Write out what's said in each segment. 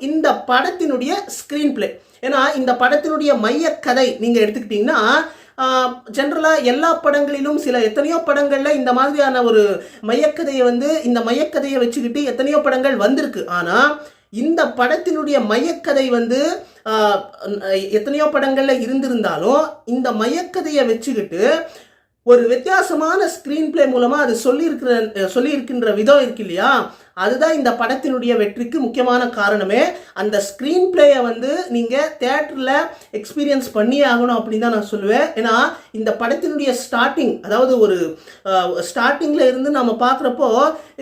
இந்த படத்தினுடைய screen play ஏன்னா இந்த படத்தினுடைய மையக்கதை நீங்கள் எடுத்துக்கிட்டிங்கன்னா ஜென்ரலாக எல்லா படங்களிலும் சில எத்தனையோ படங்களில் இந்த மாதிரியான ஒரு மையக்கதையை வந்து இந்த மையக்கதையை வச்சுக்கிட்டு எத்தனையோ படங்கள் வந்திருக்கு. ஆனால் இந்த படத்தினுடைய மையக்கதை வந்து எத்தனையோ படங்களில் இருந்திருந்தாலும் இந்த மையக்கதையை வச்சுக்கிட்டு ஒரு வித்தியாசமான ஸ்க்ரீன் பிளே மூலமாக அது சொல்லியிருக்கிற சொல்லியிருக்கின்ற விதம் இருக்கு இல்லையா? அதுதான் இந்த படத்தினுடைய வெற்றிக்கு முக்கியமான காரணமே. அந்த ஸ்க்ரீன் பிளேயை வந்து நீங்கள் தேட்டரில் எக்ஸ்பீரியன்ஸ் பண்ணியே ஆகணும் அப்படின்னு தான் நான் சொல்லுவேன். ஏன்னா இந்த படத்தினுடைய ஸ்டார்டிங் அதாவது ஒரு ஸ்டார்டிங்கில் இருந்து நம்ம பார்க்குறப்போ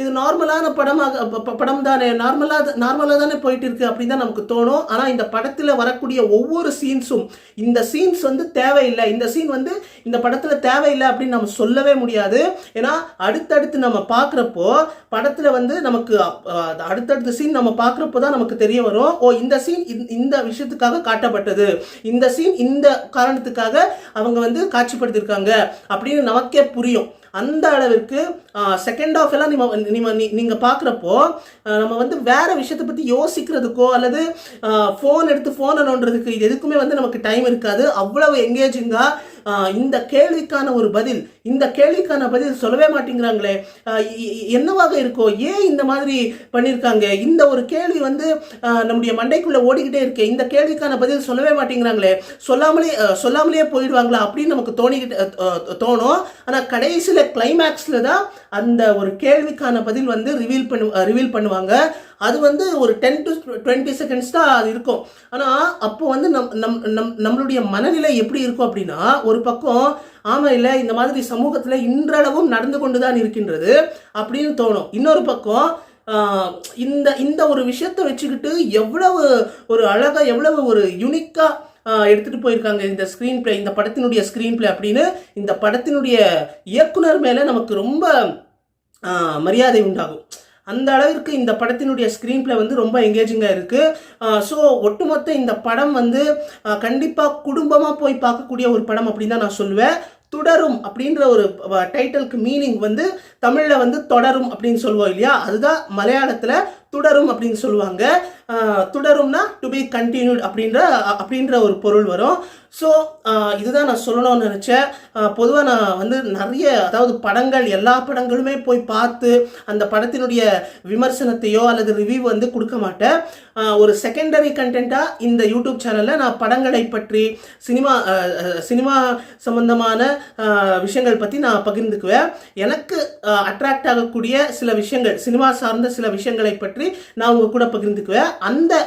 இது நார்மலான படமாக படம் தானே நார்மலாக நார்மலாக தானே போயிட்டு இருக்கு அப்படின்னு தான் நமக்கு தோணும். ஆனால் இந்த படத்தில் வரக்கூடிய ஒவ்வொரு சீன்ஸும் இந்த சீன்ஸ் வந்து தேவையில்லை. இந்த சீன் வந்து இந்த படத்தில் தேவையில்லை அப்படின்னு நம்ம சொல்லவே முடியாது. ஏன்னா அடுத்தடுத்து நம்ம பார்க்குறப்போ படத்தில் வந்து நமக்கு அடுத்தடுத்த சீன் நம்ம பார்க்குறப்போ தான் நமக்கு தெரிய வரும். ஓ இந்த சீன் இந்த விஷயத்துக்காக காட்டப்பட்டது. இந்த சீன் இந்த காரணத்துக்காக அவங்க வந்து காட்சிப்படுத்தியிருக்காங்க அப்படின்னு நமக்கே புரியும். அந்த அளவிற்கு செகண்ட் ஆஃப் எல்லாம் நீங்க நீ- நீங்கள் பார்க்குறப்போ நம்ம வந்து வேற விஷயத்தை பற்றி யோசிக்கிறதுக்கோ அல்லது ஃபோன் எடுத்து ஃபோனை நோண்டுறதுக்கு இது எதுக்குமே வந்து நமக்கு டைம் இருக்காது. அவ்வளவு எங்கேஜிங்காக இந்த கேள்விக்கான ஒரு பதில் இந்த கேள்விக்கான பதில் சொல்லவே மாட்டேங்கிறாங்களே. என்னவாக இருக்கோ ஏன் இந்த மாதிரி பண்ணியிருக்காங்க? இந்த ஒரு கேள்வி வந்து நம்முடைய மண்டைக்குள்ளே ஓடிக்கிட்டே இருக்கு. இந்த கேள்விக்கான பதில் சொல்லவே மாட்டேங்கிறாங்களே. சொல்லாமலே சொல்லாமலே போயிடுவாங்களா அப்படின்னு நமக்கு தோணிக்கிட்டு தோணும். ஆனால் கடைசியில் கிளைமேக்ஸில் தான் அந்த ஒரு கேள்விக்கான பதில் வந்து ரிவீல் பண்ணு ரிவீல் பண்ணுவாங்க. அது வந்து ஒரு டென் டு டுவெண்ட்டி செகண்ட்ஸ் தான் அது இருக்கும். ஆனால் அப்போ வந்து நம் நம் நம் நம்மளுடைய மனநிலை எப்படி இருக்கும் அப்படின்னா ஒரு பக்கம் ஆமாம் இல்லை இந்த மாதிரி சமூகத்தில் இன்றளவும் நடந்து கொண்டு தான் இருக்கின்றது அப்படின்னு தோணும். இன்னொரு பக்கம் இந்த இந்த ஒரு விஷயத்தை வச்சுக்கிட்டு எவ்வளவு ஒரு அழகாக எவ்வளவு ஒரு யுனிக்காக எடுத்துகிட்டு போயிருக்காங்க இந்த ஸ்க்ரீன் பிளே இந்த படத்தினுடைய ஸ்க்ரீன் பிளே அப்படின்னு இந்த படத்தினுடைய இயக்குனர் மேலே நமக்கு ரொம்ப மரியாதை உண்டாகும். அந்த அளவிற்கு இந்த படத்தினுடைய ஸ்க்ரீன் பிளே வந்து ரொம்ப எங்கேஜிங்காக இருக்குது ஸோ ஒட்டுமொத்த இந்த படம் வந்து கண்டிப்பாக குடும்பமாக போய் பார்க்கக்கூடிய ஒரு படம் அப்படின்னு தான் நான் சொல்லுவேன். தொடரும் அப்படின்ற ஒரு டைட்டிலுக்கு மீனிங் வந்து தமிழில் வந்து தொடரும் அப்படின்னு சொல்லுவோம் இல்லையா? அதுதான் மலையாளத்தில் தொடரும் அப்படின்னு சொல்லுவாங்க. தொடரும்னா டு பி கண்டினியூட் அப்படின்ற அப்படின்ற ஒரு பொருள் வரும். ஸோ இதுதான் நான் சொல்லணும்னு நினச்சேன். பொதுவாக நான் வந்து நிறைய அதாவது படங்கள் எல்லா படங்களுமே போய் பார்த்து அந்த படத்தினுடைய விமர்சனத்தையோ அல்லது ரிவ்யூ வந்து கொடுக்க மாட்டேன். ஒரு செகண்டரி கண்டென்ட்டாக இந்த யூடியூப் சேனலில் நான் படங்களை பற்றி சினிமா சினிமா சம்பந்தமான விஷயங்கள் பற்றி நான் பகிர்ந்துக்குவேன். எனக்கு அட்ராக்ட் ஆகக்கூடிய சில விஷயங்கள் சினிமா சார்ந்த சில விஷயங்களை பற்றி நான் உங்க கூட பகிர்ந்துக்குவேன். அந்த